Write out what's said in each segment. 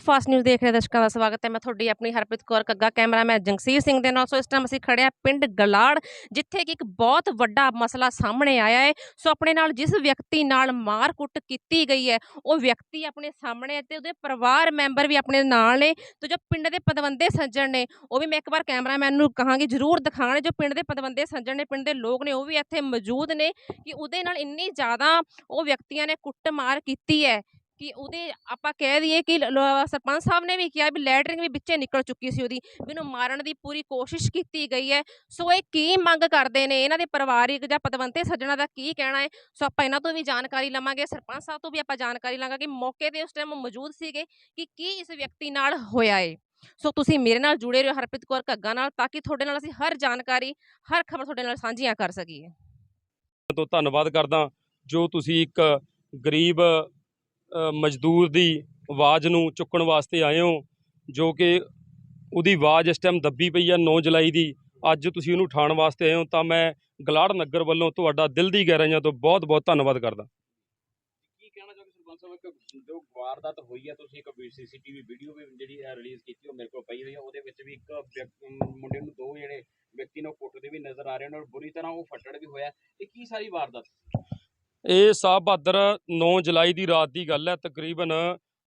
Fast news ਦੇਖ ਰਹੇ ਦਰਸ਼ਕਾਂ ਦਾ ਸਵਾਗਤ ਹੈ। ਮੈਂ ਤੁਹਾਡੀ ਆਪਣੀ ਹਰਪ੍ਰੀਤ ਕੌਰ ਕੱਗਾ, ਕੈਮਰਾਮੈਨ ਜੰਗਸੀਰ ਸਿੰਘ ਦੇ ਨਾਲ। ਸੋ ਇਸ ਟਾਈਮ ਅਸੀਂ ਖੜੇ ਆ ਪਿੰਡ ਗਲਾੜ, ਜਿੱਥੇ ਕਿ ਇੱਕ ਬਹੁਤ ਵੱਡਾ ਮਸਲਾ ਸਾਹਮਣੇ ਆਇਆ ਹੈ। ਸੋ ਆਪਣੇ ਨਾਲ ਜਿਸ ਵਿਅਕਤੀ ਨਾਲ ਮਾਰ-ਕੁੱਟ ਕੀਤੀ ਗਈ ਹੈ, ਉਹ ਵਿਅਕਤੀ ਆਪਣੇ ਸਾਹਮਣੇ ਹੈ ਤੇ ਉਹਦੇ ਪਰਿਵਾਰ ਮੈਂਬਰ ਵੀ ਆਪਣੇ ਨਾਲ ਨੇ। ਤੇ ਜੋ ਪਿੰਡ ਦੇ ਪਦਵੰਦੇ ਸੱਜਣ ਨੇ, ਉਹ ਵੀ ਮੈਂ ਇੱਕ ਵਾਰ ਕੈਮਰਾਮੈਨ ਨੂੰ ਕਹਾਂਗੀ, ਜ਼ਰੂਰ ਦਿਖਾਣ ਜੋ ਪਿੰਡ ਦੇ ਪਦਵੰਦੇ ਸੱਜਣ ਨੇ, ਪਿੰਡ ਦੇ ਲੋਕ ਨੇ, ਉਹ ਵੀ ਇੱਥੇ ਮੌਜੂਦ ਨੇ ਕਿ ਉਹਦੇ ਨਾਲ ਇੰਨੀ ਜ਼ਿਆਦਾ ਉਹ ਵਿਅਕਤੀਆਂ ਨੇ ਕੁੱਟਮਾਰ ਕੀਤੀ ਹੈ। ਕਿ ਉਹਦੇ ਆਪਾਂ ਕਹਿ ਦਈਏ ਕਿ ਲ- ਸਰਪੰਚ ਸਾਹਿਬ ਨੇ ਵੀ ਕਿਹਾ ਵੀ ਲੈਟਰਿੰਗ ਵੀ ਵਿੱਚੇ ਨਿਕਲ ਚੁੱਕੀ ਸੀ ਉਹਦੀ, ਮੈਨੂੰ ਮਾਰਨ ਦੀ ਪੂਰੀ ਕੋਸ਼ਿਸ਼ ਕੀਤੀ ਗਈ ਹੈ। ਸੋ ਇਹ ਕੀ ਮੰਗ ਕਰਦੇ ਨੇ? ਇਹਨਾਂ ਦੇ ਪਰਿਵਾਰਿਕ ਜਾਂ ਪਤਵੰਤੇ ਸੱਜਣਾ ਦਾ ਕੀ ਕਹਿਣਾ ਹੈ? ਸੋ ਆਪਾਂ ਇਹਨਾਂ ਤੋਂ ਵੀ ਜਾਣਕਾਰੀ ਲਵਾਂਗੇ, ਸਰਪੰਚ ਸਾਹਿਬ ਤੋਂ ਵੀ ਆਪਾਂ ਜਾਣਕਾਰੀ ਲਾਂਗੇ ਕਿ ਮੌਕੇ ਤੇ ਉਸ ਟਾਈਮ ਮੌਜੂਦ ਸੀਗੇ ਕਿ ਕੀ ਇਸ ਵਿਅਕਤੀ ਨਾਲ ਹੋਇਆ ਏ। ਸੋ ਤੁਸੀਂ ਮੇਰੇ ਨਾਲ ਜੁੜੇ ਰਹੋ ਹਰਪ੍ਰੀਤ ਕੌਰ ਘੱਗਾ ਨਾਲ ਤਾਂ ਕਿ ਤੁਹਾਡੇ ਨਾਲ ਅਸੀਂ ਹਰ ਜਾਣਕਾਰੀ, ਹਰ ਖਬਰ ਤੁਹਾਡੇ ਨਾਲ ਸਾਂਝੀਆਂ ਕਰ ਸਕੀਏ। ਤੋਂ ਧੰਨਵਾਦ ਕਰਦਾ ਜੋ ਤੁਸੀਂ ਇੱਕ ਗਰੀਬ ਮਜ਼ਦੂਰ ਦੀ ਆਵਾਜ਼ ਨੂੰ ਚੁੱਕਣ ਵਾਸਤੇ ਆਏ ਹੋ, ਜੋ ਕਿ ਉਹਦੀ ਆਵਾਜ਼ ਇਸ ਟਾਈਮ ਦੱਬੀ ਪਈ ਆ 9 ਜੁਲਾਈ ਦੀ। ਅੱਜ ਤੁਸੀਂ ਉਹਨੂੰ ਉਠਾਉਣ ਵਾਸਤੇ ਆਏ ਹੋ, ਤਾਂ ਮੈਂ ਗਲਾੜ ਨਗਰ ਵੱਲੋਂ ਤੁਹਾਡਾ ਦਿਲ ਦੀ ਗਹਿਰਾਈਆਂ ਤੋਂ ਬਹੁਤ ਬਹੁਤ ਧੰਨਵਾਦ ਕਰਦਾ। ਕੀ ਕਹਿਣਾ ਚਾਹੋਗੇ ਸਰਪੰਚ ਸਾਹਿਬ? ਇੱਕ ਜੋ ਵਾਰਦਾਤ ਹੋਈ ਹੈ ਤੁਸੀਂ ਇੱਕ ਸੀਸੀਟੀਵੀ ਵੀਡੀਓ ਵੀ ਜਿਹੜੀ ਹੈ ਰਿਲੀਜ਼ ਕੀਤੀ, ਉਹ ਮੇਰੇ ਕੋਲ ਪਈ ਹੋਈ ਹੈ ਉਹਦੇ ਵਿੱਚ ਵੀ ਇੱਕ ਮੁੰਡੇ ਨੂੰ ਦੋ ਜਿਹੜੇ ਵਿਅਕਤੀ ਨੂੰ ਕੁੱਟਦੇ ਵੀ ਨਜ਼ਰ ਆ ਰਹੇ ਨੇ ਔਰ ਬੁਰੀ ਤਰ੍ਹਾਂ ਉਹ ਫੱਟੜ ਵੀ ਹੋਇਆ। ਇਹ ਕੀ ਸਾਰੀ ਵਾਰਦਾਤ? ਇਹ ਸਾਹਿਬ ਬਹਾਦਰ 9 ਜੁਲਾਈ ਦੀ ਰਾਤ ਦੀ ਗੱਲ ਹੈ, ਤਕਰੀਬਨ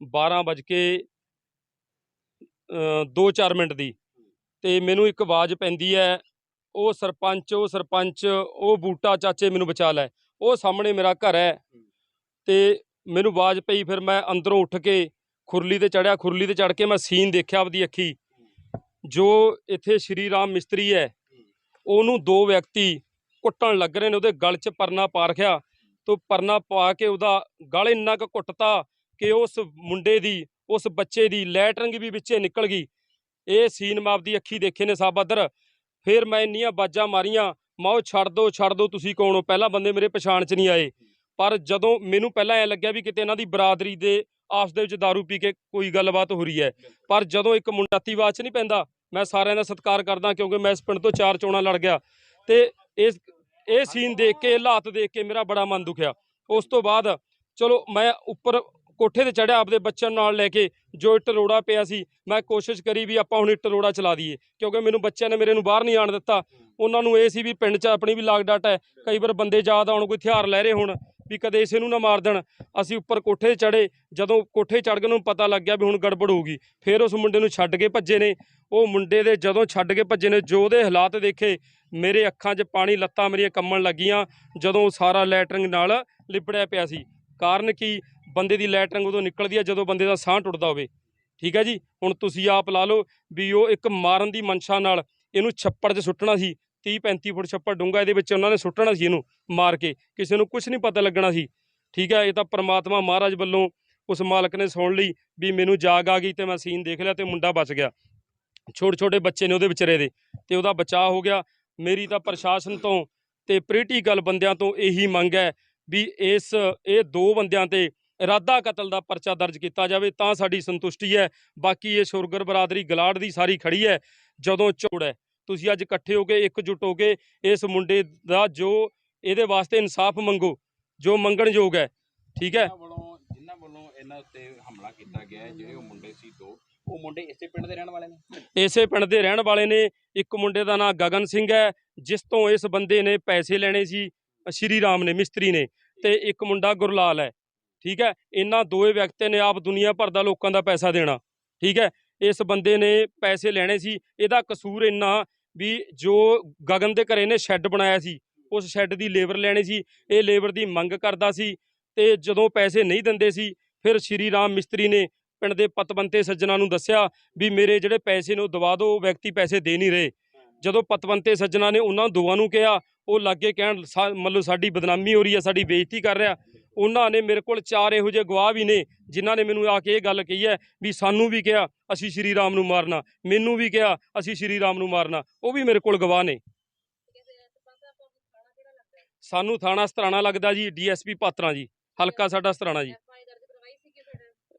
12 ਵੱਜ ਕੇ 2-4 ਮਿੰਟ ਦੀ। ਤੇ ਮੈਨੂੰ ਇੱਕ ਆਵਾਜ਼ ਪੈਂਦੀ ਹੈ, ਉਹ ਸਰਪੰਚ ਉਹ ਸਰਪੰਚ, ਉਹ ਬੂਟਾ ਚਾਚੇ ਮੈਨੂੰ ਬਚਾ ਲੈ। ਉਹ ਸਾਹਮਣੇ ਮੇਰਾ ਘਰ ਹੈ। ਤੇ ਮੈਨੂੰ ਆਵਾਜ਼ ਪਈ, ਫਿਰ ਮੈਂ ਅੰਦਰੋਂ ਉੱਠ ਕੇ ਖੁਰਲੀ ਤੇ ਚੜਿਆ ਖੁਰਲੀ ਤੇ ਚੜ ਕੇ ਮੈਂ ਸੀਨ ਦੇਖਿਆ ਆਪਦੀ ਅੱਖੀ। ਜੋ ਇੱਥੇ ਸ਼੍ਰੀ ਰਾਮ ਮਿਸਤਰੀ ਹੈ, ਉਹਨੂੰ ਦੋ ਵਿਅਕਤੀ ਕੁੱਟਣ ਲੱਗ ਰਹੇ ਨੇ, ਉਹਦੇ ਗਲ 'ਚ ਪਰਨਾ ਪਾ ਰਖਿਆ। ਤੋਂ ਪਰਨਾ ਪਾ ਕੇ ਉਹਦਾ ਗਲ ਇੰਨਾ ਕੁ ਘੁੱਟਤਾ ਕਿ ਉਸ ਮੁੰਡੇ ਦੀ, ਉਸ ਬੱਚੇ ਦੀ ਲੈਟਰਿੰਗ ਵੀ ਵਿੱਚੇ ਨਿਕਲ ਗਈ। ਇਹ ਸੀਨ ਮੈਂ ਆਪਦੀ ਅੱਖੀ ਦੇਖੇ ਨੇ ਸਾਬਦਰ ਫਿਰ ਮੈਂ ਇੰਨੀਆਂ ਬਾਜਾਂ ਮਾਰੀਆਂ, ਮੈਂ ਉਹ ਛੱਡ ਦੋ ਛੱਡ ਦੋ, ਤੁਸੀਂ ਕੌਣ ਹੋ? ਪਹਿਲਾਂ ਬੰਦੇ ਮੇਰੇ ਪਛਾਣ 'ਚ ਨਹੀਂ ਆਏ। ਪਰ ਜਦੋਂ ਮੈਨੂੰ ਪਹਿਲਾਂ ਐ ਲੱਗਿਆ ਵੀ ਕਿਤੇ ਇਹਨਾਂ ਦੀ ਬਰਾਦਰੀ ਦੇ ਆਪਸ ਦੇ ਵਿੱਚ दारू ਪੀ ਕੇ ਕੋਈ ਗੱਲਬਾਤ ਹੋ ਰਹੀ ਹੈ। ਪਰ ਜਦੋਂ ਇੱਕ ਮੁੰਡਾ ਆਵਾਜ਼ 'ਚ ਨਹੀਂ ਪੈਂਦਾ, ਮੈਂ ਸਾਰਿਆਂ ਦਾ ਸਤਿਕਾਰ ਕਰਦਾ ਕਿਉਂਕਿ ਮੈਂ ਇਸ ਪਿੰਡ ਤੋਂ ਚਾਰ ਚੋਣਾਂ ਲੜ ਗਿਆ। ਤੇ ਇਸ ਇਹ ਸੀਨ ਦੇਖ ਕੇ, ਇਹ ਹਾਲਾਤ ਦੇਖ ਕੇ ਮੇਰਾ ਬੜਾ ਮਨ ਦੁਖਿਆ। ਉਸ ਤੋਂ ਬਾਅਦ ਚਲੋ ਮੈਂ ਉੱਪਰ ਕੋਠੇ ਤੇ ਚੜਿਆ ਆਪਦੇ ਬੱਚਿਆਂ ਨਾਲ ਲੈ ਕੇ, ਜੋ ਇੱਟ ਰੋੜਾ ਪਿਆ ਸੀ, ਮੈਂ ਕੋਸ਼ਿਸ਼ ਕਰੀ ਵੀ ਆਪਾਂ ਹੁਣ ਇੱਟ ਰੋੜਾ ਚਲਾ ਦਈਏ, ਕਿਉਂਕਿ ਮੈਨੂੰ ਬੱਚਿਆਂ ਨੇ ਮੇਰੇ ਨੂੰ ਬਾਹਰ ਨਹੀਂ ਆਣ ਦਿੱਤਾ। ਉਹਨਾਂ ਨੂੰ ਇਹ ਸੀ ਵੀ ਪਿੰਡ 'ਚ ਆਪਣੀ ਵੀ ਲਾਗ ਡਾਟ ਹੈ, ਕਈ ਵਾਰ ਬੰਦੇ ਜ਼ਿਆਦਾ ਆਉਣ, ਕੋਈ ਹਥਿਆਰ ਲੈ ਰਹੇ ਹੋਣ। ਵੀ ਕਦੇ ਇਸੇ ਨੂੰ ਨਾ ਮਾਰ ਦੇਣ। ਅਸੀਂ ਉੱਪਰ ਕੋਠੇ ਚੜੇ ਜਦੋਂ ਕੋਠੇ ਚੜ ਗਏ ਨੂੰ ਪਤਾ ਲੱਗ ਗਿਆ ਵੀ ਹੁਣ ਗੜਬੜ ਹੋਊਗੀ ਫਿਰ ਉਸ ਮੁੰਡੇ ਨੂੰ ਛੱਡ ਕੇ ਭੱਜੇ ਨੇ। ਉਹ ਮੁੰਡੇ ਦੇ ਜਦੋਂ ਛੱਡ ਕੇ ਭੱਜੇ ਨੇ, ਜੋ ਉਹਦੇ ਹਾਲਾਤ ਦੇਖੇ, ਮੇਰੇ ਅੱਖਾਂ 'ਚ ਪਾਣੀ ਲੱਤਾਂ ਮੇਰੀਆਂ ਕੰਮਣ ਲੱਗੀਆਂ, ਜਦੋਂ ਉਹ ਸਾਰਾ ਲੈਟਰਿੰਗ ਨਾਲ ਲਿਬੜਿਆ ਪਿਆ ਸੀ। ਕਾਰਨ ਕੀ? ਬੰਦੇ ਦੀ ਲੈਟਰਿੰਗ ਉਦੋਂ ਨਿਕਲਦੀ ਹੈ ਜਦੋਂ ਬੰਦੇ ਦਾ ਸਾਹ ਟੁੱਟਦਾ ਹੋਵੇ। ਠੀਕ ਹੈ ਜੀ? ਹੁਣ ਤੁਸੀਂ ਆਪ ਲਾ ਲਓ ਵੀ ਉਹ ਇੱਕ ਮਾਰਨ ਦੀ ਮਨਸ਼ਾ ਨਾਲ ਇਹਨੂੰ ਛੱਪੜ 'ਚ ਸੁੱਟਣਾ ਸੀ। 30 35 ਫੁੱਟ ਛੱਪੜ ਡੂੰਗਾ ਇਹਦੇ ਵਿੱਚ ਉਹਨਾਂ ਨੇ ਸੁੱਟਣਾ ਸੀ ਇਹਨੂੰ ਮਾਰ ਕੇ, ਕਿਸੇ ਨੂੰ ਕੁਝ ਨਹੀਂ ਪਤਾ ਲੱਗਣਾ ਸੀ। ਠੀਕ ਹੈ, ਇਹ ਤਾਂ ਪ੍ਰਮਾਤਮਾ ਮਹਾਰਾਜ ਵੱਲੋਂ ਉਸ ਮਾਲਕ ਨੇ ਸੁਣ ਲਈ ਵੀ ਮੈਨੂੰ ਜਾਗ ਆ ਗਈ ਤੇ ਮੈਂ ਸੀਨ ਦੇਖ ਲਿਆ ਤੇ ਮੁੰਡਾ ਬਚ ਗਿਆ। ਛੋਟੇ ਛੋਟੇ ਬੱਚੇ ਨੇ ਉਹਦੇ ਵਿਚਾਰੇ ਦੇ ਤੇ ਉਹਦਾ ਬਚਾਅ ਹੋ ਗਿਆ। ਮੇਰੀ ਤਾਂ ਪ੍ਰਸ਼ਾਸਨ ਤੋਂ ਤੇ ਪੋਲੀਟੀਕਲ ਬੰਦਿਆਂ ਤੋਂ ਇਹੀ ਮੰਗ ਹੈ ਵੀ ਇਸ, ਇਹ ਦੋ ਬੰਦਿਆਂ ਤੇ ਇਰਾਦਾ ਕਤਲ ਦਾ ਪਰਚਾ ਦਰਜ ਕੀਤਾ ਜਾਵੇ ਤਾਂ ਸਾਡੀ ਸੰਤੁਸ਼ਟੀ ਹੈ। ਬਾਕੀ ਇਹ ਸ਼ੁਰਗਰ ਬਰਾਦਰੀ ਗਲਾੜ ਦੀ ਸਾਰੀ ਖੜੀ ਹੈ, ਜਦੋਂ ਚੋੜ ਹੈ। ਤੁਸੀਂ ਅੱਜ ਇਕੱਠੇ ਹੋ ਕੇ ਇਕਜੁੱਟ ਹੋ ਕੇ ਇਸ ਮੁੰਡੇ ਦਾ ਜੋ ਇਹਦੇ ਵਾਸਤੇ ਇਨਸਾਫ ਮੰਗੋ ਜੋ ਮੰਗਣਯੋਗ ਹੈ ਠੀਕ ਹੈ? ਜਿਨ੍ਹਾਂ ਵੱਲੋਂ ਇਹਨਾਂ ਉੱਤੇ ਹਮਲਾ ਕੀਤਾ ਗਿਆ ਜਿਹੜੇ ਉਹ ਮੁੰਡੇ ਸੀ ਦੋ ਉਹ ਮੁੰਡੇ ਇਸੇ ਪਿੰਡ ਦੇ ਰਹਿਣ ਵਾਲੇ ਨੇ? ਇਸੇ ਪਿੰਡ ਦੇ ਰਹਿਣ ਵਾਲੇ ਨੇ। ਇੱਕ ਮੁੰਡੇ ਦਾ ਨਾਮ ਗਗਨ ਸਿੰਘ ਹੈ ਜਿਸ ਤੋਂ ਇਸ ਬੰਦੇ ਨੇ ਪੈਸੇ ਲੈਣੇ ਸੀ ਸ਼੍ਰੀ ਰਾਮ ਨੇ ਮਿਸਤਰੀ ਨੇ ਤੇ ਇੱਕ ਮੁੰਡਾ ਗੁਰਲਾਲ ਹੈ ਠੀਕ ਹੈ? ਇਹਨਾਂ ਦੋਏ ਵਿਅਕਤੀ ਨੇ ਆਪ ਦੁਨੀਆ ਭਰ ਦਾ ਲੋਕਾਂ ਦਾ ਪੈਸਾ ਦੇਣਾ ਠੀਕ ਹੈ? ਇਸ ਬੰਦੇ ਨੇ ਪੈਸੇ ਲੈਣੇ ਸੀ। ਇਹਦਾ ਕਸੂਰ ਇੰਨਾ ਵੀ ਜੋ ਗਗਨ ਦੇ ਘਰੇ ਨੇ ਸ਼ੈੱਡ ਬਣਾਇਆ ਸੀ, ਉਸ ਸ਼ੈੱਡ ਦੀ ਲੇਬਰ ਲੈਣੀ ਸੀ। ਇਹ ਲੇਬਰ ਦੀ ਮੰਗ ਕਰਦਾ ਸੀ ਤੇ ਜਦੋਂ ਪੈਸੇ ਨਹੀਂ ਦਿੰਦੇ ਸੀ, ਫਿਰ ਸ਼੍ਰੀ ਰਾਮ ਮਿਸਤਰੀ ਨੇ ਪਿੰਡ ਦੇ ਪਤਵੰਤੇ ਸੱਜਣਾ ਨੂੰ ਦੱਸਿਆ ਵੀ ਮੇਰੇ ਜਿਹੜੇ ਪੈਸੇ ਨੇ ਉਹ ਦਵਾ ਦਿਓ, ਉਹ ਵਿਅਕਤੀ ਪੈਸੇ ਦੇ ਨਹੀਂ ਰਹੇ। ਜਦੋਂ ਪਤਵੰਤੇ ਸੱਜਣਾ ਨੇ ਉਹਨਾਂ ਦੋਵਾਂ ਨੂੰ ਕਿਹਾ, ਉਹ ਲਾਗੇ ਕਹਿਣ, ਸਾ- ਮਤਲਬ ਸਾਡੀ ਬਦਨਾਮੀ ਹੋ ਰਹੀ ਹੈ ਸਾਡੀ ਬੇਇੱਜ਼ਤੀ ਕਰ ਰਿਹਾ ਉਹਨਾਂ ਨੇ ਮੇਰੇ ਕੋਲ ਚਾਰ ਇਹੋ ਜਿਹੇ ਗਵਾਹ ਵੀ ਨੇ, ਜਿਨ੍ਹਾਂ ਨੇ ਮੈਨੂੰ ਆ ਕੇ ਇਹ ਗੱਲ ਕਹੀ ਹੈ ਵੀ ਸਾਨੂੰ ਵੀ ਕਿਹਾ, ਅਸੀਂ ਸ਼੍ਰੀ ਰਾਮ ਨੂੰ ਮਾਰਨਾ, ਮੈਨੂੰ ਵੀ ਕਿਹਾ, ਅਸੀਂ ਸ਼੍ਰੀ ਰਾਮ ਨੂੰ ਮਾਰਨਾ, ਉਹ ਵੀ ਮੇਰੇ ਕੋਲ ਗਵਾਹ ਨੇ। ਸਾਨੂੰ ਥਾਣਾ ਸਤਰਾਣਾ ਲੱਗਦਾ ਜੀ, ਡੀਐਸਪੀ ਪਾਤਰਾਂ ਜੀ, ਹਲਕਾ ਸਾਡਾ ਸਤਰਾਣਾ ਜੀ।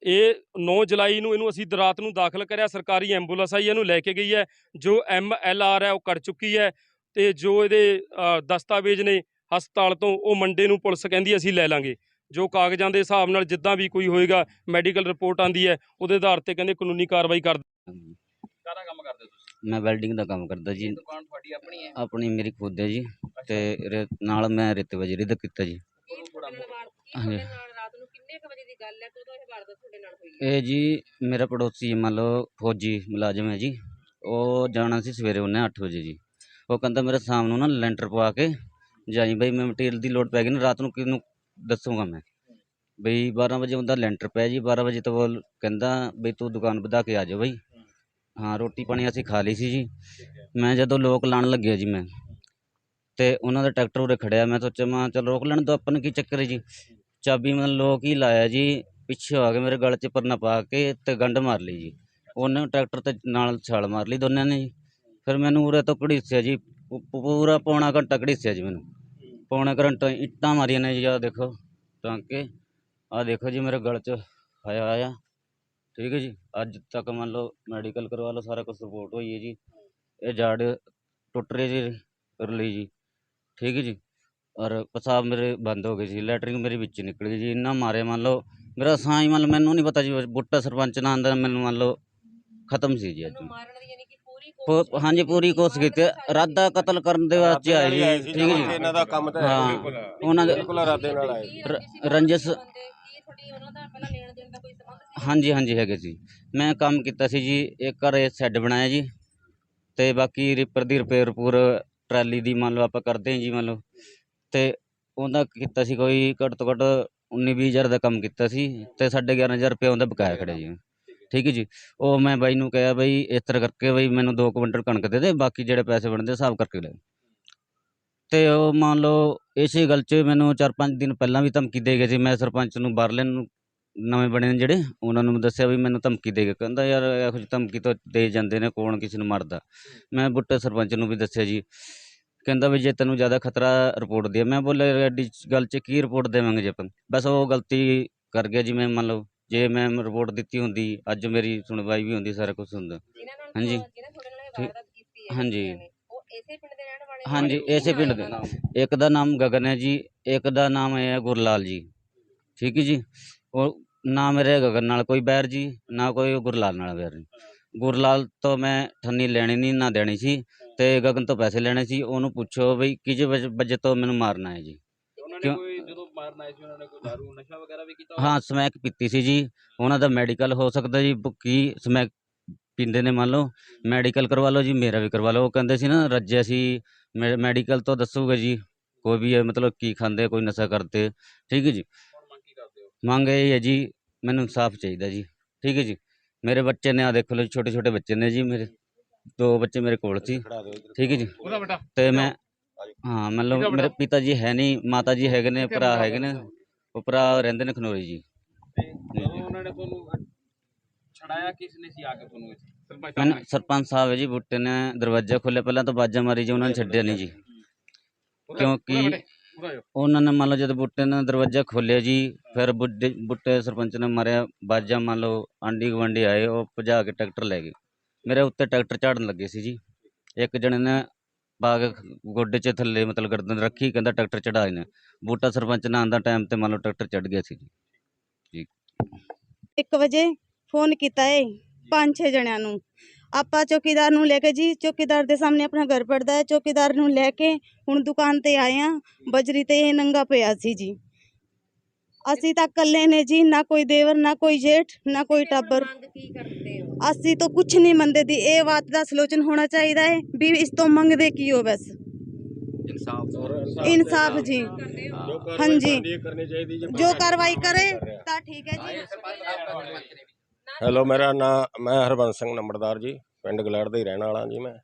ਇਹ 9 ਜੁਲਾਈ ਨੂੰ ਇਹਨੂੰ ਅਸੀਂ ਰਾਤ ਨੂੰ ਦਾਖਲ ਕਰਿਆ, ਸਰਕਾਰੀ ਐਂਬੂਲੈਂਸ ਆਈ, ਇਹਨੂੰ ਲੈ ਕੇ ਗਈ ਹੈ। ਜੋ ਐਮ ਐਲ ਆਰ ਹੈ, ਉਹ ਕਰ ਚੁੱਕੀ ਹੈ ਤੇ ਜੋ ਇਹਦੇ ਦਸਤਾਵੇਜ਼ ਨੇ ਹਸਪਤਾਲ ਤੋਂ ਉਹ ਮੰਡੇ ਨੂੰ ਪੁਲਿਸ ਕਹਿੰਦੀ ਅਸੀਂ ਲੈ ਲਾਂਗੇ। ਜੋ ਕਾਗਜ਼ਾਂ ਦੇ ਹਿਸਾਬ ਨਾਲ ਜਿੱਦਾਂ ਵੀ ਕੋਈ ਹੋਏਗਾ ਮੈਡੀਕਲ ਰਿਪੋਰਟ ਆਂਦੀ ਹੈ ਉਹਦੇ ਆਧਾਰ ਤੇ ਕਹਿੰਦੇ ਕਾਨੂੰਨੀ ਕਾਰਵਾਈ ਕਰ ਹਾਂਜੀ। ਕਾਹਦਾ ਕੰਮ ਕਰਦੇ ਹੋ ਤੁਸੀਂ? ਮੈਂ ਵੈਲਡਿੰਗ ਦਾ ਕੰਮ ਕਰਦਾ ਜੀ। ਦੁਕਾਨ ਤੁਹਾਡੀ ਆਪਣੀ ਹੈ? ਆਪਣੀ ਮੇਰੀ ਖੁਦ ਹੈ ਜੀ। ਤੇ ਰੇ- ਨਾਲ ਮੈਂ ਰੇਤੇ ਵਜਰੀ ਦਾ ਕੀਤਾ ਜੀ। ਇਹ ਤੁਹਾਡੇ ਨਾਲ ਵਾਰ- ਕੀ ਹਾਂਜੀ। ਤੁਹਾਡੇ ਨਾਲ ਰਾਤ ਨੂੰ ਕਿੰਨੇ ਕੁ ਵਜੇ ਦੀ ਗੱਲ ਹੈ? ਕਦੋਂ ਇਹ ਵਾਰਦਾਤ ਤੁਹਾਡੇ ਨਾਲ ਹੋਈ ਹੈ? ਇਹ ਜੀ ਮੇਰਾ ਪੜੋਸੀ ਮੰਨ ਲਓ ਫੌਜੀ ਮੁਲਾਜ਼ਮ ਹੈ ਜੀ। ਉਹ ਜਾਣਾ ਸੀ ਸਵੇਰੇ ਉਹਨੇ 8 ਵਜੇ ਜੀ। ਉਹ ਕਹਿੰਦਾ ਮੇਰਾ ਸ਼ਾਮ ਨੂੰ ਨਾ ਲੈਂਟਰ ਪਵਾ ਕੇ ਜਾਈ ਬਈ ਮੈਂ ਮਟੀਰੀਅਲ ਦੀ ਲੋਡ ਪੈ ਗਈ ਨਾ, ਰਾਤ ਨੂੰ ਕਿਹਨੂੰ ਦੱਸੂਗਾ ਮੈਂ? ਬਈ 12 ਵਜੇ ਉਹਦਾ ਲੈਂਟਰ ਪਿਆ ਜੀ 12 ਵਜੇ ਤੋਂ ਉਹ ਕਹਿੰਦਾ ਬਈ ਤੂੰ ਦੁਕਾਨ ਵਧਾ ਕੇ ਆ ਜਾ ਬਈ। ਹਾਂ, ਰੋਟੀ ਪਾਣੀ ਅਸੀਂ ਖਾ ਲਈ ਸੀ ਜੀ। ਮੈਂ ਜਦੋਂ ਲੋਕ ਲਾਣ ਲੱਗਿਆ ਜੀ ਮੈਂ, ਤੇ ਉਹਨਾਂ ਦਾ ਟਰੈਕਟਰ ਉਰੇ ਖੜਿਆ, ਮੈਂ ਸੋਚਿਆ ਮੈਂ ਚਲ ਰੋਕ ਲੈਣ ਤੋਂ ਆਪਾਂ ਨੂੰ ਕੀ ਚੱਕਰ ਹੈ ਜੀ? ਚਾਬੀ ਮੈਂ ਲੋਕ ਹੀ ਲਾਇਆ ਜੀ, ਪਿੱਛੇ ਆ ਕੇ ਮੇਰੇ ਗਲ 'ਚ ਪਰਨਾ ਪਾ ਕੇ ਤੇ ਗੰਢ ਮਾਰ ਲਈ ਜੀ। ਉਹਨੇ ਟਰੈਕਟਰ ਤੇ ਨਾਲ ਛਾਲ ਮਾਰ ਲਈ ਦੋਨਾਂ ਨੇ ਜੀ। ਫਿਰ ਮੈਨੂੰ ਉਰੇ ਤੋਂ ਘੜੀਸਿਆ ਜੀ ਪੂ- ਪੂਰਾ ਪੌਣਾ ਘੰਟਾ ਘੜੀਸਿਆ ਜੀ ਮੈਨੂੰ। ਪੌਣਾ ਘੰਟਾ ਇੱਟਾਂ ਮਾਰੀਆਂ ਨੇ ਜੀ, ਆਹ ਦੇਖੋ, ਟਾਂਕੇ। ਆਹ ਦੇਖੋ ਜੀ, ਮੇਰੇ ਗਲ 'ਚ ਆਇਆ ਆਇਆ। ਠੀਕ ਹੈ ਜੀ, ਅੱਜ ਤੱਕ ਮੰਨ ਲਓ ਮੈਡੀਕਲ ਕਰਵਾ ਲਓ, ਸਾਰਾ ਕੁਝ ਸਪੋਰਟ ਹੋਈ ਹੈ ਜੀ। ਇਹ ਜੜ ਟੁੱਟ ਰਹੀ ਜੀ ਰਲੀ ਜੀ। ਠੀਕ ਹੈ ਜੀ, ਔਰ ਪਿਸ਼ਾਬ ਮੇਰੇ ਬੰਦ ਹੋ ਗਏ ਸੀ, ਲੈਟਰਿੰਗ ਮੇਰੇ ਵਿੱਚ ਨਿਕਲ ਗਈ ਜੀ। ਇੰਨਾ ਮਾਰੇ ਮੰਨ ਲਓ, ਮੇਰਾ ਸਾਹ ਮੰਨ ਲਓ, ਮੈਨੂੰ ਨਹੀਂ ਪਤਾ ਜੀ, ਬੁੱਟਾ ਸਰਪੰਚ ਨਾਂ ਦਾ ਮੈਨੂੰ ਮੰਨ ਲਓ ਖਤਮ ਸੀ ਜੀ ਅੱਜ। ਮਾਰਨ ਦੀ ਯਾਨੀ ਕਿ ਪੂ- ਹਾਂਜੀ ਪੂਰੀ ਕੋਸ਼ਿਸ਼ ਕੀਤੀ ਇਰਾਦਾ ਕਤਲ ਕਰਨ ਦੇ ਵਾਸਤੇ ਆਏ ਜੀ ਠੀਕ ਹੈ ਜੀ? ਇਹਨਾਂ ਦਾ ਕੰਮ ਤਾਂ ਹੈ। ਹਾਂ ਬਿਲਕੁਲ ਉਹਨਾਂ ਦੇ ਬਿਲਕੁਲ ਇਰਾਦੇ ਨਾਲ ਆਏ। ਰ- ਰੰਜਿਸ਼ ਹਾਂਜੀ ਹਾਂਜੀ ਹੈਗੇ ਸੀ। ਮੈਂ ਕੰਮ ਕੀਤਾ ਸੀ ਜੀ ਇੱਕ ਘਰੇ ਸੈੱਡ ਬਣਾਇਆ ਜੀ। ਤੇ ਬਾਕੀ ਰਿਪਰ ਦੀ ਰਿਪੇਅਰ ਪੂਰ ਟਰਾਲੀ ਦੀ ਮੰਨ ਲਓ ਆਪਾਂ ਕਰਦੇ ਹਾਂ ਜੀ ਮੰਨ ਲਓ। ਤੇ ਉਹਦਾ ਕੀਤਾ ਸੀ ਕੋਈ ਘੱਟ ਤੋਂ ਘੱਟ 19 ਵੀਹ ਹਜ਼ਾਰ ਦਾ ਕੰਮ ਕੀਤਾ ਸੀ। ਤੇ ਸਾਢੇ ਗਿਆਰਾਂ ਹਜ਼ਾਰ ਰੁਪਏ ਉਹਦਾ ਬਕਾਇਆ ਖੜਿਆ ਜੀ। ਠੀਕ ਹੈ ਜੀ। ਉਹ ਮੈਂ ਬਾਈ ਨੂੰ ਕਿਹਾ ਬਈ ਇਸ ਤਰ੍ਹਾਂ ਕਰਕੇ ਬਈ ਮੈਨੂੰ 2 ਕੁਇੰਟਲ ਕਣਕ ਦੇ ਦੇ, ਬਾਕੀ ਜਿਹੜੇ ਪੈਸੇ ਬਣਦੇ ਹਿਸਾਬ ਕਰਕੇ ਲੈ ਤੇ ਉਹ ਮੰਨ ਲਓ ਇਸੇ ਗੱਲ 'ਚ ਮੈਨੂੰ 4-5 ਦਿਨ ਪਹਿਲਾਂ ਵੀ ਧਮਕੀ ਦੇ ਗਏ ਸੀ। ਮੈਂ ਸਰਪੰਚ ਨੂੰ ਬਾਹਰਲੇ ਨੂੰ ਨਵੇਂ ਬਣੇ ਨੇ ਜਿਹੜੇ, ਉਹਨਾਂ ਨੂੰ ਦੱਸਿਆ ਵੀ ਮੈਨੂੰ ਧਮਕੀ ਦੇ ਕੇ ਕਹਿੰਦਾ ਯਾਰ ਇਹੋ ਜਿਹੀ ਧਮਕੀ ਤਾਂ ਦੇ ਜਾਂਦੇ ਨੇ, ਕੌਣ ਕਿਸੇ ਨੂੰ ਮਾਰਦਾ। ਮੈਂ ਬੁੱਟੇ ਸਰਪੰਚ ਨੂੰ ਵੀ ਦੱਸਿਆ ਜੀ। ਕਹਿੰਦਾ ਵੀ ਜੇ ਤੈਨੂੰ ਜ਼ਿਆਦਾ ਖਤਰਾ ਰਿਪੋਰਟ ਦੇ ਮੈਂ ਬੋਲਿਆ ਐਡੀ ਗੱਲ 'ਚ ਕੀ ਰਿਪੋਰਟ ਦੇਵਾਂਗੇ ਜੇ ਆਪਾਂ? ਬਸ ਉਹ ਗਲਤੀ ਕਰ ਗਿਆ ਜੀ ਮੈਂ, ਮੰਨ ਲਓ ਜੇ ਮੈਂ ਰਿਪੋਰਟ ਦਿੱਤੀ ਹੁੰਦੀ ਅੱਜ ਮੇਰੀ ਸੁਣਵਾਈ ਵੀ ਹੁੰਦੀ ਸਾਰਾ ਕੁਝ ਹੁੰਦਾ ਹਾਂਜੀ। ਹਾਂਜੀ। ਬੱਚਿਆਂ ਨੇ, ਉਹ ਇਸੇ ਪਿੰਡ ਦੇ ਰਹਿਣ ਵਾਲੇ ਨੇ? ਹਾਂਜੀ ਇਸੇ ਪਿੰਡ ਦੇ? ਇੱਕ ਦਾ ਨਾਮ ਗਗਨ ਹੈ ਜੀ ਇੱਕ ਦਾ ਨਾਮ ਹੈ ਗੁਰਲਾਲ ਜੀ ਠੀਕ ਹੈ ਜੀ ਉਹ ਨਾ ਮੇਰੇ ਗਗਨ ਨਾਲ ਕੋਈ ਬੈਰ ਜੀ ਨਾ ਕੋਈ ਗੁਰਲਾਲ ਨਾਲ ਬੈਰ ਜੀ ਗੁਰਲਾਲ ਤੋਂ ਮੈਂ ਠੰਨੀ ਲੈਣੀ ਨਹੀਂ ਨਾ ਦੇਣੀ ਸੀ ਤੇ ਗਗਨ ਤੋਂ ਪੈਸੇ ਲੈਣੇ ਸੀ ਉਹਨੂੰ ਪੁੱਛੋ ਬਈ ਕਿਹਦੇ ਵਜ- ਵਜ੍ਹਾ ਤੋਂ ਮੈਨੂੰ ਮਾਰਨਾ ਹੈ ਜੀ ਉਹਨਾਂ ਨੇ ਕਿਉਂ? ਕੋਈ ਜਦੋਂ ਮਾਰਨ ਆਏ ਸੀ ਉਹਨਾਂ ਨੇ ਕੋਈ ਦਾਰੂ ਨਸ਼ਾ ਵਗੈਰਾ ਵੀ ਕੀਤਾ ਹਾਂ ਸਮੈਕ ਪੀਤੀ ਸੀ ਜੀ। ਉਹਨਾਂ ਦਾ ਮੈਡੀਕਲ ਹੋ ਸਕਦਾ ਜੀ ਕੀ ਸਮੈਕ ਪੀਂਦੇ ਨੇ ਮੰਨ ਲਓ। ਮੈਡੀਕਲ ਕਰਵਾ ਲਓ ਜੀ ਮੇਰਾ ਵੀ ਕਰਵਾ ਲਓ। ਉਹ ਕਹਿੰਦੇ ਸੀ ਨਾ ਰੱਜਿਆ ਸੀ ਮੈਡੀਕਲ ਤੋਂ ਦੱਸੂਗਾ ਜੀ। ਕੋਈ ਵੀ ਹੈ ਮਤਲਬ ਕੀ ਖਾਂਦੇ ਕੋਈ ਨਸ਼ਾ ਕਰਦੇ ਠੀਕ ਹੈ ਜੀ। ਮੰਗ ਕੀ ਕਰਦੇ ਹੋ? ਮੰਗ ਇਹ ਹੈ ਜੀ ਮੈਨੂੰ ਇਨਸਾਫ ਚਾਹੀਦਾ ਜੀ ਠੀਕ ਹੈ ਜੀ। ਮੇਰੇ ਬੱਚੇ ਨੇ ਆ ਦੇਖੋ ਲਓ ਛੋਟੇ ਛੋਟੇ ਬੱਚੇ ਨੇ ਜੀ ਮੇਰੇ। ਦੋ ਬੱਚੇ ਮੇਰੇ ਕੋਲ ਸੀ। ਠੀਕ ਹੈ ਜੀ। ਉਹਦਾ ਬੇਟਾ? ਤੇ ਮੈਂ ਹਾਂ ਮਤਲਬ ਮੇਰੇ? ਪਿਤਾ ਜੀ ਹੈ ਨਹੀਂ ਮਾਤਾ ਜੀ ਹੈਗੇ ਨੇ ਭਰਾ ਹੈਗੇ ਨੇ ਉਹ ਭਰਾ ਰਹਿੰਦੇ ਨੇ ਖਨੋਰੀ ਜੀ। ਤੇ ਜਦੋਂ ਉਹਨਾਂ ਨੇ ਤੁਹਾਨੂੰ ਛੜਾਇਆ ਕਿਸ ਨੇ ਸੀ ਆ ਕੇ ਤੁਹਾਨੂੰ ਇੱਥੇ? ਸਰਪੰਚ ਮੈਨੂੰ ਸਰਪੰਚ ਸਾਹਿਬ ਹੈ ਜੀ ਬੁੱਟੇ ਨੇ ਦਰਵਾਜ਼ਾ ਖੋਲ੍ਹਿਆ ਪਹਿਲਾਂ ਤਾਂ ਬਾਜਾ ਮਾਰੀ ਜੀ ਉਹਨਾਂ ਨੇ ਛੱਡਿਆ ਨਹੀਂ ਜੀ। ਕਿਉਂਕਿ ਉਹਨਾਂ ਨੇ ਮੰਨ ਲਓ ਜਦੋਂ ਬੁੱਟੇ ਨੇ ਦਰਵਾਜ਼ਾ ਖੋਲ੍ਹਿਆ ਜੀ ਫਿਰ ਬੁੱਢੇ ਬੁੱਟੇ ਸਰਪੰਚ ਨੇ ਮਾਰਿਆ ਬਾਜਾ ਮੰਨ ਲਓ ਆਂਢੀ ਗੁਆਂਢੀ ਆਏ ਉਹ ਭਜਾ ਕੇ ਟਰੈਕਟਰ ਲੈ ਗਏ। ਮੇਰੇ ਉੱਤੇ ਟਰੈਕਟਰ ਝਾੜਨ ਲੱਗੇ ਸੀ ਜੀ। ਇੱਕ ਜਣੇ ਨੇ ਬਾਗ ਗੋਡੇ 'ਚ ਥੱਲੇ ਮਤਲਬ ਗਰਦਨ ਰੱਖੀ, ਕਹਿੰਦਾ ਟਰੈਕਟਰ ਚੜਾ ਨੇ। ਬੂਟਾ ਸਰਪੰਚ ਨਾਲ ਆਂਦਾ ਟਾਈਮ ਤੇ ਮੰਨ ਲਓ ਟਰੈਕਟਰ ਚੜ ਗਿਆ ਸੀ ਜੀ। 1 ਵਜੇ ਫੋਨ ਕੀਤਾ ਏ ਪੰਜ ਛੇ ਜਣਿਆਂ ਨੂੰ। ਆਪਾਂ ਚੌਕੀਦਾਰ ਨੂੰ ਲੈ ਕੇ ਜੀ, ਚੌਕੀਦਾਰ ਦੇ ਸਾਹਮਣੇ ਆਪਣਾ ਘਰ ਪੜਦਾ ਹੈ ਚੌਕੀਦਾਰ ਨੂੰ ਲੈ ਕੇ ਹੁਣ ਦੁਕਾਨ ਤੇ ਆਏ ਆ। ਬਜਰੀ ਤੇ ਇਹ ਨੰਗਾ ਪਿਆ ਸੀ ਜੀ। ਅਸੀਂ ਤਾਂ ਇਕੱਲੇ ਨੇ ਜੀ ਨਾ ਕੋਈ ਦੇਵਰ ਨਾ ਕੋਈ ਜੇਠ ਨਾ ਕੋਈ ਟੱਬਰ। ਮੰਗ ਕੀ ਕਰਦੇ ਹੋ? ਅਸੀਂ ਤਾਂ ਕੁਝ ਨਹੀਂ ਮੰਨਦੇ ਦੀ ਇਹ ਬਾਤ ਦਾ ਸਲੋਚਨ ਹੋਣਾ ਚਾਹੀਦਾ ਹੈ ਵੀ ਇਸ ਤੋਂ ਮੰਗਦੇ ਕੀ ਹੋ ਬਸ। ਇਨਸਾਫ ਇਨਸਾਫ ਜੀ। ਕਰਦੇ ਹੋ। ਜੋ ਕਾਰਵਾਈ ਹਾਂਜੀ। ਜੀ ਜੋ ਕਾਰਵਾਈ ਕਰੇ ਤਾਂ ਠੀਕ ਹੈ ਜੀ। ਹੈਲੋ ਮੇਰਾ ਨਾਮ ਮੈਂ ਹਰਬੰਸ ਸਿੰਘ ਨੰਬਰਦਾਰ ਜੀ ਪਿੰਡ ਗਲੜ ਦਾ ਹੀ ਰਹਿਣ ਵਾਲਾ ਜੀ ਮੈਂ।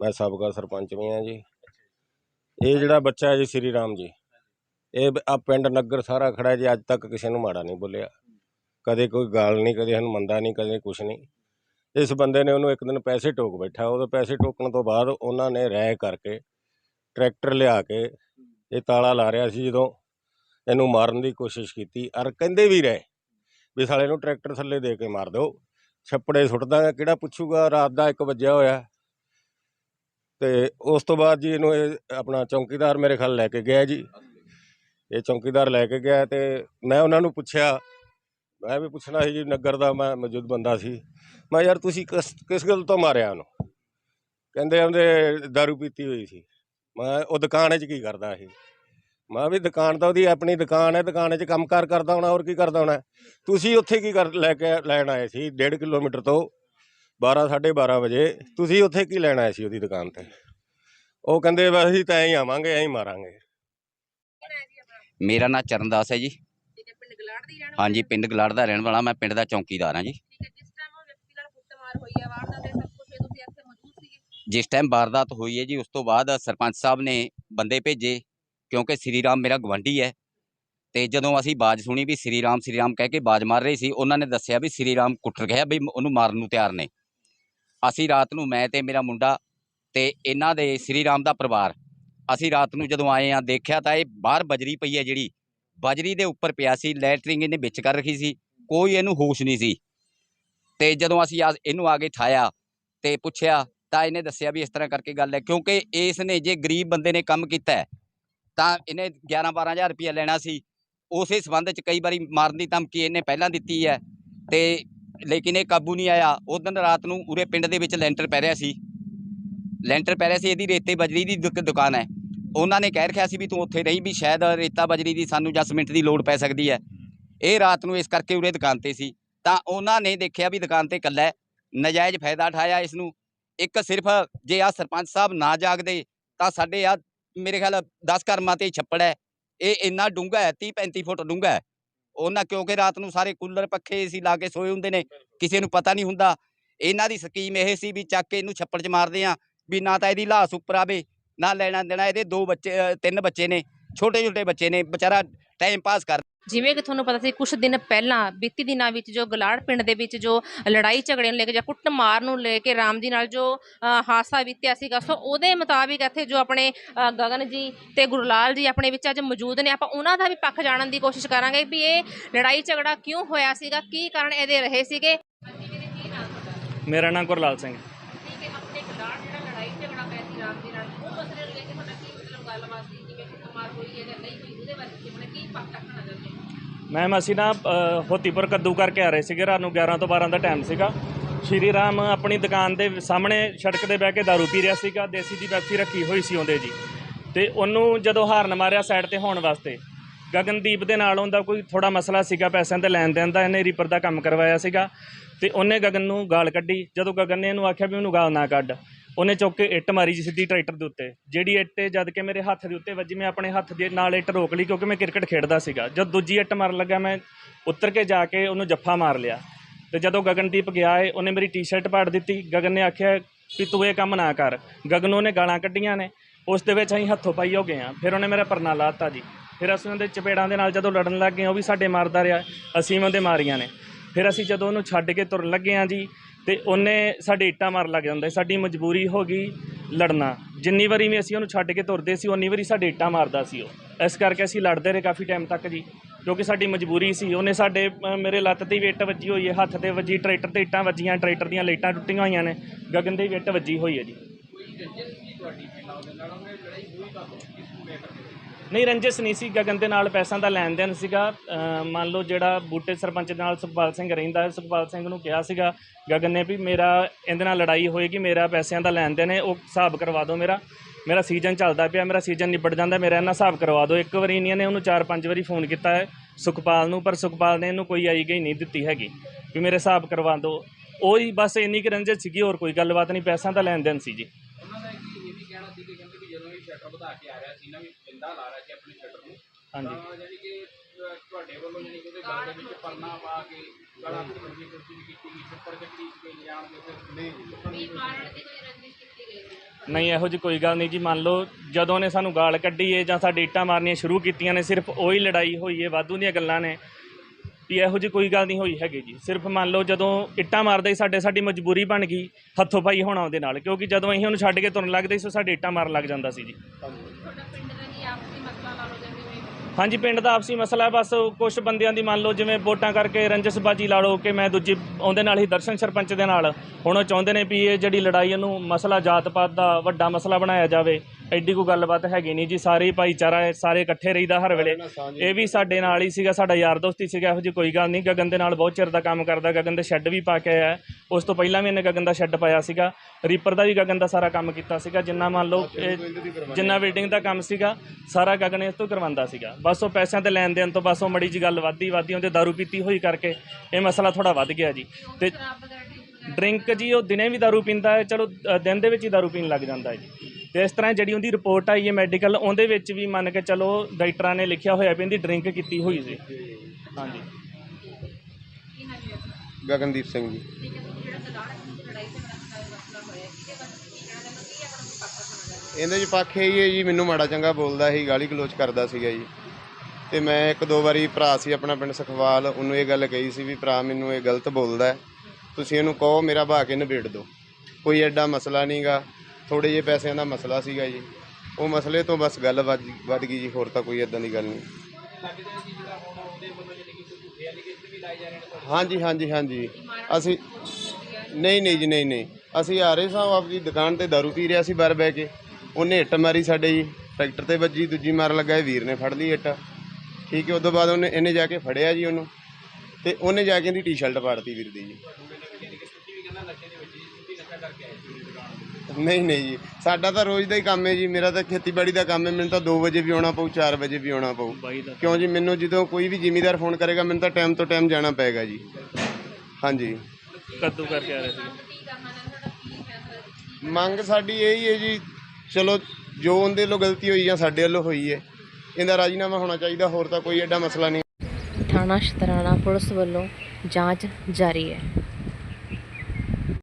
ਮੈਂ ਸਾਬਕਾ ਸਰਪੰਚ ਵੀ ਹਾਂ ਜੀ। ਇਹ ਜਿਹੜਾ ਬੱਚਾ ਹੈ ਜੀ ਸ੍ਰੀ ਰਾਮ ਜੀ। ਇਹ ਆ ਪਿੰਡ ਨਗਰ ਸਾਰਾ ਖੜਾ ਜੀ, ਅੱਜ ਤੱਕ ਕਿਸੇ ਨੂੰ ਮਾੜਾ ਨਹੀਂ ਬੋਲਿਆ। ਕਦੇ ਕੋਈ ਗਾਲ ਨਹੀਂ, ਕਦੇ ਇਹਨੂੰ ਮੰਦਾ ਨਹੀਂ, ਕਦੇ ਕੁਛ ਨਹੀਂ। ਇਸ ਬੰਦੇ ਨੇ ਉਹਨੂੰ ਇੱਕ ਦਿਨ ਪੈਸੇ ਟੋਕ ਬੈਠਾ। ਉਹਦੇ ਪੈਸੇ ਟੋਕਣ ਤੋਂ ਬਾਅਦ ਉਹਨਾਂ ਨੇ ਰਹਿ ਕਰਕੇ ਟਰੈਕਟਰ ਲਿਆ ਕੇ ਇਹ ਤਾਲਾ ਲਾ ਰਿਹਾ ਸੀ, ਜਦੋਂ ਇਹਨੂੰ ਮਾਰਨ ਦੀ ਕੋਸ਼ਿਸ਼ ਕੀਤੀ। ਔਰ ਕਹਿੰਦੇ ਵੀ ਰਹੇ ਵੀ ਸਾਲੇ ਨੂੰ ਟਰੈਕਟਰ ਥੱਲੇ ਦੇ ਕੇ ਮਾਰ ਦਿਓ। ਛੱਪੜੇ ਸੁੱਟਦਾ ਦਾਂਗੇ ਕਿਹੜਾ ਪੁੱਛੂਗਾ, ਰਾਤ ਦਾ 1 ਵਜਿਆ ਹੋਇਆ। ਤੇ ਉਸ ਤੋਂ ਬਾਅਦ ਜੀ ਇਹਨੂੰ ਇਹ ਆਪਣਾ ਚੌਂਕੀਦਾਰ ਮੇਰੇ ਖਿਆਲ ਲੈ ਕੇ ਗਿਆ ਜੀ। ਇਹ ਚੌਕੀਦਾਰ ਲੈ ਕੇ ਗਿਆ ਤੇ ਮੈਂ ਉਹਨਾਂ ਨੂੰ ਪੁੱਛਿਆ, ਮੈਂ ਵੀ ਪੁੱਛਣਾ ਸੀ ਜੀ, ਨਗਰ ਦਾ ਮੈਂ ਮੌਜੂਦ ਬੰਦਾ ਸੀ। ਮੈਂ ਯਾਰ ਤੁਸੀਂ ਕਿਸ ਕਿਸ ਗੱਲ ਤੋਂ ਮਾਰਿਆ ਉਹਨੂੰ? ਕਹਿੰਦੇ ਉਹਦੇ ਦਾਰੂ ਪੀਤੀ ਹੋਈ ਸੀ। ਮੈਂ ਉਹ ਦੁਕਾਨ 'ਚ ਕੀ ਕਰਦਾ ਸੀ ਮੈਂ ਵੀ ਦੁਕਾਨ ਤਾਂ ਉਹਦੀ ਆਪਣੀ ਦੁਕਾਨ ਹੈ, ਦੁਕਾਨ 'ਚ ਕੰਮਕਾਰ ਕਰਦਾ ਹੋਣਾ, ਹੋਰ ਕੀ ਕਰਦਾ ਹੋਣਾ? ਤੁਸੀਂ ਉੱਥੇ ਕੀ ਕਰ, ਲੈ ਕੇ, ਲੈਣ ਆਏ ਸੀ 1.5 ਕਿਲੋਮੀਟਰ ਤੋਂ 12 12:30 ਵਜੇ। ਤੁਸੀਂ ਉੱਥੇ ਕੀ ਲੈਣ ਆਏ ਸੀ ਉਹਦੀ ਦੁਕਾਨ ਤੇ? ਉਹ ਕਹਿੰਦੇ, ਬਸ ਅਸੀਂ ਤਾਂ ਐਂ ਹੀ ਆਵਾਂਗੇ, ਐਂ ਹੀ ਮਾਰਾਂਗੇ। ਮੇਰਾ ਨਾਂ ਚਰਨਦਾਸ ਹੈ ਜੀ। ਠੀਕ ਹੈ ਪਿੰਡ ਗਲਾੜ ਦੀ ਰਹਿਣ ਹਾਂਜੀ ਪਿੰਡ ਗਲਾੜ ਦਾ ਰਹਿਣ ਵਾਲਾ ਮੈਂ ਪਿੰਡ ਦਾ ਚੌਕੀਦਾਰ ਹਾਂ ਜੀ। ਠੀਕ ਹੈ ਜਿਸ ਟਾਈਮ ਉਹ ਵਿਅਕਤੀ ਨਾਲ ਕੁੱਟਮਾਰ ਹੋਈ ਹੈ ਵਾਰਦਾਤ ਦੇ ਸਭ ਕੁਝ ਤੁਸੀਂ ਇੱਥੇ ਮੌਜੂਦ ਸੀਗੇ? ਜਿਸ ਟਾਈਮ ਵਾਰਦਾਤ ਹੋਈ ਹੈ ਜੀ ਉਸ ਤੋਂ ਬਾਅਦ ਸਰਪੰਚ ਸਾਹਿਬ ਨੇ ਬੰਦੇ ਭੇਜੇ ਕਿਉਂਕਿ ਸ੍ਰੀ ਰਾਮ ਮੇਰਾ ਗਵੰਡੀ ਹੈ। ਤੇ ਜਦੋਂ ਅਸੀਂ ਬਾਜ ਸੁਣੀ ਵੀ ਸ੍ਰੀ ਰਾਮ ਸ੍ਰੀ ਰਾਮ ਕਹਿ ਕੇ ਬਾਜ ਮਾਰ ਰਹੇ ਸੀ ਉਹਨਾਂ ਨੇ ਦੱਸਿਆ ਵੀ ਸ੍ਰੀ ਰਾਮ ਕੁੱਟ ਰਿਹਾ ਵੀ ਉਹਨੂੰ ਮਾਰਨ ਨੂੰ ਤਿਆਰ ਨੇ। ਅਸੀਂ ਰਾਤ ਨੂੰ ਮੈਂ ਤੇ ਮੇਰਾ ਮੁੰਡਾ ਤੇ ਇਹਨਾਂ ਦੇ ਸ੍ਰੀ ਰਾਮ ਦਾ ਪਰਿਵਾਰ ਅਸੀਂ ਰਾਤ ਨੂੰ ਜਦੋਂ ਆਏ ਆ ਦੇਖਿਆ ਤਾਂ ਇਹ ਬਾਹਰ ਬਜਰੀ ਪਈ ਹੈ ਜਿਹੜੀ। ਬਜਰੀ ਦੇ ਉੱਪਰ ਪਿਆ ਸੀ, ਲੈਟਰਿੰਗ ਇਹਨੇ ਵਿੱਚ ਕਰ ਰੱਖੀ ਸੀ, ਕੋਈ ਇਹਨੂੰ ਹੋਸ਼ ਨਹੀਂ ਸੀ। ਤੇ ਜਦੋਂ ਅਸੀਂ ਆ- ਇਹਨੂੰ ਆ ਕੇ ਠਾਇਆ ਤੇ ਪੁੱਛਿਆ, ਤਾਂ ਇਹਨੇ ਦੱਸਿਆ ਵੀ ਇਸ ਤਰ੍ਹਾਂ ਕਰਕੇ ਗੱਲ ਹੈ, ਕਿਉਂਕਿ ਇਸ ਨੇ ਜੇ ਗਰੀਬ ਬੰਦੇ ਨੇ ਕੰਮ ਕੀਤਾ ਤਾਂ ਇਹਨੇ 11 12000 ਰੁਪਏ ਲੈਣਾ ਸੀ। ਉਸੇ ਸਬੰਧ ਚ ਕਈ ਵਾਰੀ ਮਾਰਨ ਦੀ ਧਮਕੀ ਇਹਨੇ ਪਹਿਲਾਂ ਦਿੱਤੀ ਹੈ, ਤੇ ਲੇਕਿਨ ਇਹ ਕਾਬੂ ਨਹੀਂ ਆਇਆ। ਉਹ ਦਿਨ ਰਾਤ ਨੂੰ ਉਰੇ ਪਿੰਡ ਦੇ ਵਿੱਚ ਲੈਂਟਰ ਪੈ ਰਿਹਾ ਸੀ। ਲੈਂਟਰ ਪੈ ਰਿਹਾ ਸੀ, ਇਹਦੀ ਰੇਤੇ ਬਜਰੀ ਦੀ ਦੁਕ- ਦੁਕਾਨ ਹੈ। ਉਹਨਾਂ ਨੇ ਕਹਿ ਰੱਖਿਆ ਸੀ ਵੀ ਤੂੰ ਉੱਥੇ ਰਹੀ ਵੀ ਸ਼ਾਇਦ ਰੇਤਾ ਬਜਰੀ ਦੀ ਸਾਨੂੰ ਜਾਂ ਸੀਮਿੰਟ ਦੀ ਲੋੜ ਪੈ ਸਕਦੀ ਹੈ। ਇਹ ਰਾਤ ਨੂੰ ਇਸ ਕਰਕੇ ਉਰੇ ਦੁਕਾਨ ਤੇ ਸੀ। ਤਾਂ ਉਹਨਾਂ ਨੇ ਦੇਖਿਆ ਵੀ ਦੁਕਾਨ ਤੇ ਇਕੱਲਾ ਨਜਾਇਜ਼ ਫਾਇਦਾ ਉਠਾਇਆ ਇਸ ਨੂੰ। ਇੱਕ ਸਿਰਫ ਜੇ ਆ ਸਰਪੰਚ ਸਾਹਿਬ ਨਾ ਜਾਗਦੇ ਤਾਂ ਸਾਡੇ ਆ ਮੇਰੇ ਖਿਆਲ 10 ਕਰਮਾਂ ਤੇ ਛੱਪੜ ਹੈ। ਇਹ ਇੰਨਾ ਡੂੰਘਾ ਹੈ 30 35 ਫੁੱਟ ਡੂੰਘਾ ਹੈ। ਉਹਨਾਂ ਕਿਉਂਕਿ ਰਾਤ ਨੂੰ ਸਾਰੇ ਕੂਲਰ ਪੱਖੇ ਏਸੀ ਲਾ ਕੇ ਸੋਏ ਹੁੰਦੇ ਨੇ ਕਿਸੇ ਨੂੰ ਪਤਾ ਨਹੀਂ ਹੁੰਦਾ। ਇਹਨਾਂ ਦੀ ਸਕੀਮ ਇਹ ਸੀ ਵੀ ਚੱਕ ਕੇ ਇਹਨੂੰ ਛੱਪੜ 'ਚ ਮਾਰਦੇ ਆ ਵੀ ਨਾ ਤਾਂ ਇਹਦੀ ਲਾਸ ਉੱਪਰ ਆਵੇ। ਨਾ ਲੈਣਾ ਦੇਣਾ ਇਹਦੇ ਦੋ ਬੱਚੇ ਤਿੰਨ ਬੱਚੇ ਨੇ ਛੋਟੇ ਛੋਟੇ ਬੱਚੇ ਨੇ ਵਿਚਾਰਾ ਟਾਈਮ ਪਾਸ ਕਰ ਜਿਵੇਂ ਕਿ ਤੁਹਾਨੂੰ ਪਤਾ ਸੀ ਕੁਝ ਦਿਨ ਪਹਿਲਾਂ ਬੀਤੀ ਦਿਨਾਂ ਵਿੱਚ ਜੋ ਗਲਾੜ ਪਿੰਡ ਦੇ ਵਿੱਚ ਜੋ ਲੜਾਈ ਝਗੜੇ ਨੂੰ ਲੈ ਕੇ ਜਾਂ ਕੁੱਟਮਾਰ ਨੂੰ ਲੈ ਕੇ ਰਾਮ ਜੀ ਨਾਲ ਜੋ ਅ, ਹਾਦਸਾ ਬੀਤਿਆ ਸੀਗਾ ਸੋ ਉਹਦੇ ਮੁਤਾਬਿਕ ਇੱਥੇ ਜੋ ਆਪਣੇ ਗਗਨ ਜੀ ਤੇ ਗੁਰਲਾਲ ਜੀ ਆਪਣੇ ਵਿੱਚ ਅੱਜ ਮੌਜੂਦ ਨੇ ਆਪਾਂ ਉਹਨਾਂ ਦਾ ਵੀ ਪੱਖ ਜਾਣਨ ਦੀ ਕੋਸ਼ਿਸ਼ ਕਰਾਂਗੇ ਵੀ ਇਹ ਲੜਾਈ ਝਗੜਾ ਕਿਉਂ ਹੋਇਆ ਸੀਗਾ ਕੀ ਕਾਰਨ ਇਹਦੇ ਰਹੇ ਸੀਗੇ? ਮੇਰਾ ਨਾਮ ਗੁਰਲਾਲ ਸਿੰਘ ਹੈ ਆਪਣੇ ਗਲਾੜ ਜਿਹੜਾ ਲੜਾਈ ਝਗੜਾ ਪਿਆ ਸੀ ਰਾਮ ਜੀ ਨਾਲ ਉਹ ਮਸਲੇ ਨੂੰ ਲੈ ਕੇ ਤੁਹਾਡਾ ਕੀ ਮਤਲਬ ਗੱਲਬਾਤ ਸੀ ਜਿਵੇਂ ਕੁੱਟਮਾਰ ਹੋਈ ਹੈ ਜਾਂ ਨਹੀਂ ਹੋਈ ਉਹਦੇ ਬਾਰੇ ਤੁਸੀਂ ਆਪਣੇ ਕੀ ਪੱਖ ਰੱਖਣਾ ਚਾਹੁੰਦੇ ਹੋ ਮੈਮ ਅਸੀਂ ਨਾ ਅ, ਹੋਤੀਪੁਰ ਕੱਦੂ ਕਰਕੇ ਆ ਰਹੇ ਸੀਗੇ ਰਾਤ ਨੂੰ 11 ਤੋਂ 12 ਦਾ ਟਾਈਮ ਸੀਗਾ। ਸ਼੍ਰੀ ਰਾਮ ਆਪਣੀ ਦੁਕਾਨ ਦੇ ਸਾਹਮਣੇ ਸੜਕ ਤੇ ਬਹਿ ਕੇ ਦਾਰੂ ਪੀ ਰਿਹਾ ਸੀਗਾ ਦੇਸੀ ਦੀ ਪੈਪਸੀ ਰੱਖੀ ਹੋਈ ਸੀ ਉਹਦੇ ਜੀ। ਤੇ ਉਹਨੂੰ ਜਦੋਂ ਹਾਰਨ ਮਾਰਿਆ ਸਾਈਡ ਤੇ ਹੋਣ ਵਾਸਤੇ ਗਗਨਦੀਪ ਦੇ ਨਾਲ ਉਹਦਾ ਕੋਈ ਥੋੜਾ ਮਸਲਾ ਸੀਗਾ ਪੈਸਿਆਂ ਦੇ ਲੈਣ ਦੇਣ ਦਾ ਇਹਨੇ ਰੀਪਰ ਦਾ ਕੰਮ ਕਰਵਾਇਆ ਸੀਗਾ। ਤੇ ਉਹਨੇ ਗਗਨ ਨੂੰ ਗਾਲ ਕੱਢੀ। ਜਦੋਂ ਗਗਨ ਨੇ ਇਹਨੂੰ ਆਖਿਆ ਵੀ ਉਹਨੂੰ ਗਾਲ ਨਾ ਕੱਢ ਉਹਨੇ ਚੁੱਕ ਕੇ ਇੱਟ ਮਾਰੀ ਜੀ ਸਿੱਧੀ ਟਰੈਕਟਰ ਦੇ ਉੱਤੇ। ਜਿਹੜੀ ਇੱਟ ਜਦ ਕਿ ਮੇਰੇ ਹੱਥ ਦੇ ਉੱਤੇ ਵੱਜੀ, ਮੈਂ ਆਪਣੇ ਹੱਥ ਦੇ ਨਾਲ ਇੱਟ ਰੋਕ ਲਈ ਕਿਉਂਕਿ ਮੈਂ ਕ੍ਰਿਕਟ ਖੇਡਦਾ ਸੀਗਾ। ਜਦ ਦੂਜੀ ਇੱਟ ਮਾਰਨ ਲੱਗਾ, ਮੈਂ ਉੱਤਰ ਕੇ ਜਾ ਕੇ ਉਹਨੂੰ ਜੱਫਾ ਮਾਰ ਲਿਆ। ਤੇ ਜਦੋਂ ਗਗਨਦੀਪ ਗਿਆ ਏ, ਉਹਨੇ ਮੇਰੀ ਟੀ-ਸ਼ਰਟ ਪਾੜ ਦਿੱਤੀ। ਗਗਨ ਨੇ ਆਖਿਆ ਵੀ ਤੂੰ ਇਹ ਕੰਮ ਨਾ ਕਰ। ਗਗਨ ਉਹਨੇ ਗਾਲਾਂ ਕੱਢੀਆਂ ਨੇ। ਉਸ ਦੇ ਵਿੱਚ ਅਸੀਂ ਹੱਥੋਂ ਪਾਈ ਹੋ ਗਏ ਆ ਫਿਰ ਉਹਨੇ ਮੇਰਾ ਪਰਨਾ ਲਾਤਾ ਜੀ। ਫਿਰ ਅਸੀਂ ਉਹਦੇ ਚਪੇੜਾਂ ਦੇ ਨਾਲ ਜਦੋਂ ਲੜਨ ਲੱਗ ਗਏ, ਉਹ ਵੀ ਸਾਡੇ ਮਾਰਦਾ ਰਿਹਾ। ਅਸੀਂ ਵੀ ਉਹਦੇ ਮਾਰੀਆਂ ਨੇ। ਫਿਰ ਅਸੀਂ ਜਦੋਂ ਉਹਨੂੰ ਛੱਡ ਕੇ ਤੁਰਨ ਲੱਗੇ ਆ ਜੀ ਤੇ ਉਹਨੇ ਸਾਡੇ ਇੱਟਾਂ ਮਾਰ ਲੱਗ ਜਾਂਦਾ ਸੀ। ਸਾਡੀ ਮਜਬੂਰੀ ਹੋ ਗਈ ਲੜਨਾ। ਜਿੰਨੀ ਵਾਰੀ ਵੀ ਅਸੀਂ ਉਹਨੂੰ ਛੱਡ ਕੇ ਤੁਰਦੇ ਸੀ ਉਨੀ ਵਾਰੀ ਸਾਡੇ ਇੱਟਾਂ ਮਾਰਦਾ ਸੀ ਉਹ। ਇਸ ਕਰਕੇ ਅਸੀਂ ਲੜਦੇ ਰਹੇ ਕਾਫੀ ਟਾਈਮ ਤੱਕ ਜੀ ਕਿਉਂਕਿ ਸਾਡੀ ਮਜਬੂਰੀ ਸੀ। ਉਹਨੇ ਸਾਡੇ ਅ, ਮੇਰੇ ਲੱਤ ਤੇ ਵੀ ਇੱਟ ਵੱਜੀ ਹੋਈ ਹੈ ਹੱਥ ਤੇ ਵੱਜੀ ਟਰੈਕਟਰ ਤੇ ਇੱਟਾਂ ਵੱਜੀਆਂ ਟਰੈਕਟਰ ਦੀਆਂ ਲਾਈਟਾਂ ਟੁੱਟੀਆਂ ਹੋਈਆਂ ਨੇ ਗਗਨ ਦੀ ਵੀ ਇੱਟ ਵੱਜੀ ਹੋਈ ਹੈ ਜੀ। ਨਹੀਂ ਰੰਜਿਸ਼ ਨਹੀਂ ਸੀ ਗਗਨ ਦੇ ਨਾਲ ਪੈਸਿਆਂ ਦਾ ਲੈਣ ਦੇਣ ਸੀਗਾ। ਅ, ਮੰਨ ਲਓ ਜਿਹੜਾ ਬੂਟੇ ਸਰਪੰਚ ਦੇ ਨਾਲ ਸੁਖਪਾਲ ਸਿੰਘ ਰਹਿੰਦਾ ਹੈ ਸੁਖਪਾਲ ਸਿੰਘ ਨੂੰ ਕਿਹਾ ਸੀਗਾ ਗਗਨ ਨੇ ਵੀ ਮੇਰਾ ਇਹਦੇ ਨਾਲ ਲੜਾਈ ਹੋਏਗੀ ਮੇਰਾ ਪੈਸਿਆਂ ਦਾ ਲੈਣ ਦੇਣ ਹੈ ਉਹ ਹਿਸਾਬ ਕਰਵਾ ਦਿਓ ਮੇਰਾ। ਮੇਰਾ ਸੀਜ਼ਨ ਚੱਲਦਾ ਪਿਆ ਮੇਰਾ ਸੀਜ਼ਨ ਨਿਬੜ ਜਾਂਦਾ ਮੇਰਾ ਇਹਨਾਂ ਹਿਸਾਬ ਕਰਵਾ ਦਿਓ। ਇੱਕ ਵਾਰੀ ਨਹੀਂ ਨੇ ਉਹਨੂੰ ਚਾਰ ਪੰਜ ਵਾਰੀ ਫੋਨ ਕੀਤਾ ਹੈ ਸੁਖਪਾਲ ਨੂੰ ਪਰ ਸੁਖਪਾਲ ਨੇ ਇਹਨੂੰ ਕੋਈ ਆਈ ਗਈ ਨਹੀਂ ਦਿੱਤੀ ਹੈਗੀ ਵੀ ਮੇਰੇ ਹਿਸਾਬ ਕਰਵਾ ਦਿਓ। ਉਹੀ ਬਸ ਇੰਨੀ ਕੁ ਰੰਜਿਸ਼ ਸੀਗੀ ਹੋਰ ਕੋਈ ਗੱਲਬਾਤ ਨਹੀਂ ਪੈਸਿਆਂ ਦਾ ਲੈਣ ਦੇਣ ਸੀ ਜੀ ਉਹਨਾਂ ਦਾ ਇੱਕ ਇਹ ਵੀ ਕਹਿਣਾ ਸੀ ਕਿ ਕਹਿੰਦੇ ਵੀ ਜਦੋਂ ਇਹ ਸ਼ਟਰ ਵਧਾ ਕੇ ਆ ਰਿਹਾ ਸੀ ਨਾ ਵੀ ਜਿੰਦਾ ਲਾ ਰਿਹਾ ਸੀ ਆਪਣੇ ਸ਼ਟਰ ਨੂੰ। ਹਾਂਜੀ। ਤਾਂ ਜਿਹੜੀ ਕਿ ਤੁਹਾਡੇ ਵੱਲੋਂ ਜਿਹੜੀ ਕਿ ਉਹਦੇ ਗਲ ਦੇ ਵਿੱਚ ਪਰਨਾ ਪਾ ਕੇ ਗਲਾ ਘੁੱਟਣ ਦੀ ਕੋਸ਼ਿਸ਼ ਕੀਤੀ ਗਈ ਛੱਪੜ ਦੇ ਕਰੀਬ ਕੇ ਲਿਜਾਣ ਦੇ ਫਿਰ ਨਹੀਂ ਵੀ ਮਾਰਨ ਦੀ ਕੋਈ ਰੰਜਿਸ਼ ਕੀਤੀ ਗਈ ਹੈ ਨਹੀਂ ਇਹੋ ਜਿਹੀ ਕੋਈ ਗੱਲ ਨਹੀਂ ਜੀ। ਮੰਨ ਲਓ ਜਦੋਂ ਨੇ ਸਾਨੂੰ ਗਾਲ ਕੱਢੀ ਏ ਜਾਂ ਸਾਡੀ ਇੱਟਾਂ ਮਾਰਨੀਆਂ ਸ਼ੁਰੂ ਕੀਤੀਆਂ ਨੇ ਸਿਰਫ ਉਹੀ ਲੜਾਈ ਹੋਈ ਏ ਵਾਧੂ ਦੀਆਂ ਗੱਲਾਂ ਨੇ। ਵੀ ਇਹੋ ਜਿਹੀ ਕੋਈ ਗੱਲ ਨਹੀਂ ਹੋਈ ਹੈਗੀ ਜੀ। ਸਿਰਫ ਮੰਨ ਲਓ ਜਦੋਂ ਇੱਟਾਂ ਮਾਰਦੇ ਸੀ ਸਾਡੇ ਸਾਡੀ ਮਜਬੂਰੀ ਬਣ ਗਈ ਹੱਥੋਂ ਪਾਈ ਹੋਣਾ ਉਹਦੇ ਨਾਲ ਕਿਉਂਕਿ ਜਦੋਂ ਅਸੀਂ ਉਹਨੂੰ ਛੱਡ ਕੇ ਤੁਰਨ ਲੱਗਦੇ ਸੀ ਉਹ ਸਾਡੇ ਇੱਟਾਂ ਮਾਰਨ ਲੱਗ ਜਾਂਦਾ ਸੀ ਜੀ। ਹਾਂਜੀ ਪਿੰਡ ਦਾ ਆਪਸੀ ਮਸਲਾ ਬਸ ਕੁਝ ਬੰਦਿਆਂ ਦੀ ਮੰਨ ਲਓ ਜਿਵੇਂ ਵੋਟਾਂ ਕਰਕੇ ਰੰਜਸਬਾਜੀ ਲਾ ਲਓ ਕਿ ਮੈਂ ਦੂਜੀ ਉਹਦੇ ਨਾਲ ਹੀ ਦਰਸ਼ਨ ਸਰਪੰਚ ਦੇ ਨਾਲ। ਹੁਣ ਉਹ ਚਾਹੁੰਦੇ ਨੇ ਵੀ ਇਹ ਜਿਹੜੀ ਲੜਾਈ ਇਹਨੂੰ ਮਸਲਾ ਜਾਤ ਪਾਤ ਦਾ ਵੱਡਾ ਮਸਲਾ ਬਣਾਇਆ ਜਾਵੇ। ਐਡੀ ਕੋਈ ਗੱਲਬਾਤ ਹੈਗੀ ਨਹੀਂ ਜੀ ਸਾਰੇ ਭਾਈਚਾਰਾ ਹੈ ਸਾਰੇ ਇਕੱਠੇ ਰਹੀਦਾ ਹਰ ਵੇਲੇ। ਇਹ ਵੀ ਸਾਡੇ ਨਾਲ ਹੀ ਸੀਗਾ ਸਾਡਾ ਯਾਰ ਦੋਸਤ ਹੀ ਸੀਗਾ ਇਹੋ ਜਿਹੀ ਕੋਈ ਗੱਲ ਨਹੀਂ। ਗਗਨ ਦੇ ਨਾਲ ਬਹੁਤ ਚਿਰ ਦਾ ਕੰਮ ਕਰਦਾ ਗਗਨ ਦੇ ਸ਼ੈੱਡ ਵੀ ਪਾ ਕੇ ਆਇਆ। ਹੈ। ਉਸ ਤੋਂ ਪਹਿਲਾਂ ਵੀ ਇਹਨੇ ਗਗਨ ਦਾ ਸ਼ੈੱਡ ਪਾਇਆ ਸੀਗਾ। ਰੀਪਰ ਦਾ ਵੀ ਗਗਨ ਦਾ ਸਾਰਾ ਕੰਮ ਕੀਤਾ ਸੀਗਾ ਜਿੰਨਾ ਮੰਨ ਲਓ ਇਹ ਜਿੰਨਾ ਵੇਟਿੰਗ ਦਾ ਕੰਮ ਸੀਗਾ ਸਾਰਾ ਗਗਨ ਇਸ ਤੋਂ ਕਰਵਾਉਂਦਾ ਸੀਗਾ। ਬਸ ਉਹ ਪੈਸਿਆਂ ਤੇ ਲੈਣ ਦੇਣ ਤੋਂ ਬਸ ਉਹ ਮੜੀ ਜੀ ਗੱਲ ਵੱਧਦੀ ਵੱਧਦੀ ਉਹਦੇ ਦਾਰੂ ਪੀਤੀ ਹੋਈ ਕਰਕੇ ਇਹ ਮਸਲਾ ਥੋੜਾ ਵੱਧ ਗਿਆ ਜੀ। ਤੇ ਡਰਿੰਕ ਜੀ ਉਹ ਦਿਨੇ ਵੀ ਦਾਰੂ ਪੀਂਦਾ ਹੈ ਚਲੋ ਅ, ਦਿਨ ਦੇ ਵਿੱਚ ਹੀ ਦਾਰੂ ਪੀਣ ਲੱਗ ਜਾਂਦਾ ਹੈ ਜੀ। ਤੇ ਇਸ ਤਰ੍ਹਾਂ ਜਿਹੜੀ ਉਹਦੀ ਰਿਪੋਰਟ ਆਈ ਹੈ ਮੈਡੀਕਲ ਉਹਦੇ ਵਿੱਚ ਵੀ ਮੰਨ ਕੇ ਚਲੋ ਡਾਕਟਰਾਂ ਨੇ ਲਿਖਿਆ ਹੋਇਆ ਵੀ ਇਹਦੀ ਡਰਿੰਕ ਕੀਤੀ ਹੋਈ ਸੀ। ਹਾਂਜੀ। ਗਗਨਦੀਪ ਸਿੰਘ ਜੀ। ਇਹਦੇ 'ਚ ਪੱਖ ਇਹ ਹੀ ਹੈ ਜੀ ਮੈਨੂੰ ਮਾੜਾ ਚੰਗਾ ਬੋਲਦਾ ਸੀ ਗਾਲੀ ਗਲੋਚ ਕਰਦਾ ਸੀਗਾ ਜੀ। ਤੇ ਮੈਂ ਇੱਕ ਦੋ ਵਾਰੀ ਭਰਾ ਸੀ ਆਪਣਾ ਪਿੰਡ ਸਖਵਾਲ ਉਹਨੂੰ ਇਹ ਗੱਲ ਕਹੀ ਸੀ ਵੀ ਭਰਾ ਮੈਨੂੰ ਇਹ ਗਲਤ ਬੋਲਦਾ ਹੈ। ਤੁਸੀਂ ਇਹਨੂੰ ਕਹੋ ਮੇਰਾ ਭਾ ਕੇ ਨਿਬੇੜ ਦਿਓ। ਕੋਈ ਐਡਾ ਮਸਲਾ ਨਹੀਂਗਾ ਥੋੜੇ ਜਿਹੇ ਪੈਸਿਆਂ ਦਾ ਮਸਲਾ ਸੀਗਾ ਜੀ। ਉਹ ਮਸਲੇ ਤੋਂ ਬਸ ਗੱਲ ਵੱਧ ਵੱਧ ਗਈ ਜੀ ਹੋਰ ਤਾਂ ਕੋਈ ਐਦਾਂ ਦੀ ਗੱਲ ਨਹੀਂ। ਹਾਂਜੀ ਹਾਂਜੀ ਹਾਂਜੀ। ਅਸੀਂ ਨਹੀਂ ਨਹੀਂ ਜੀ ਨਹੀਂ ਨਹੀਂ। ਅਸੀਂ ਆ ਰਹੇ ਸਾਂ ਆਪਣੀ ਦੁਕਾਨ ਤੇ ਦਾਰੂ ਪੀ ਰਿਹਾ ਸੀ ਬਾਹਰ ਬਹਿ ਕੇ। ਉਹਨੇ ਇੱਟ ਮਾਰੀ ਸਾਡੇ ਜੀ ਟਰੈਕਟਰ ਤੇ ਵੱਜੀ ਦੂਜੀ ਮਾਰ ਲੱਗਾ ਇਹ ਵੀਰ ਨੇ ਫੜ ਲਈ ਇੱਟ। ਠੀਕ ਹੈ ਉਦੋਂ ਬਾਅਦ ਉਹਨੇ ਇਹਨੇ ਜਾ ਕੇ ਫੜਿਆ ਜੀ ਉਹਨੂੰ। ਤੇ ਉਹਨੇ ਜਾ ਕੇ ਇਹਦੀ ਟੀ-ਸ਼ਰਟ ਪਾੜਤੀ ਵੀਰ ਦੀ ਜੀ। ਨਹੀਂ ਨਹੀਂ ਜੀ। ਸਾਡਾ ਤਾਂ ਰੋਜ਼ ਦਾ ਹੀ ਕੰਮ ਹੈ ਜੀ। ਮੇਰਾ ਤਾਂ ਖੇਤੀਬਾੜੀ ਦਾ ਕੰਮ ਹੈ। ਮੈਨੂੰ ਤਾਂ 2 ਵਜੇ ਵੀ ਆਉਣਾ ਪਊ 4 ਵਜੇ ਵੀ ਆਉਣਾ ਪਊ। ਕਿਉਂ ਜੀ? ਮੈਨੂੰ ਜਦੋਂ ਕੋਈ ਵੀ ਜ਼ਿਮੀਦਾਰ ਫੋਨ ਕਰੇਗਾ ਮੈਨੂੰ ਤਾਂ ਟਾਈਮ ਤੋਂ ਟਾਈਮ ਜਾਣਾ ਪਏਗਾ ਜੀ। ਹਾਂਜੀ। ਕੱਦੂ ਕਰਕੇ ਆ ਰਹੇ ਸੀ। ਮੰਗ ਸਾਡੀ ਇਹੀ ਹੈ ਜੀ ਚਲੋ ਜੋ ਉਹਦੇ ਵੱਲੋਂ ਗਲਤੀ ਹੋਈ ਜਾਂ ਸਾਡੇ ਵੱਲੋਂ ਹੋਈ ਹੈ ਇਹਦਾ ਰਾਜੀਨਾਮਾ ਹੋਣਾ ਚਾਹੀਦਾ। ਹੋਰ ਤਾਂ ਕੋਈ ਐਡਾ ਮਸਲਾ ਨਹੀਂ। ਥਾਣਾ ਸ਼ਤਰਾਣਾ ਪੁਲਿਸ ਵੱਲੋਂ ਜਾਂਚ ਜਾਰੀ ਹੈ।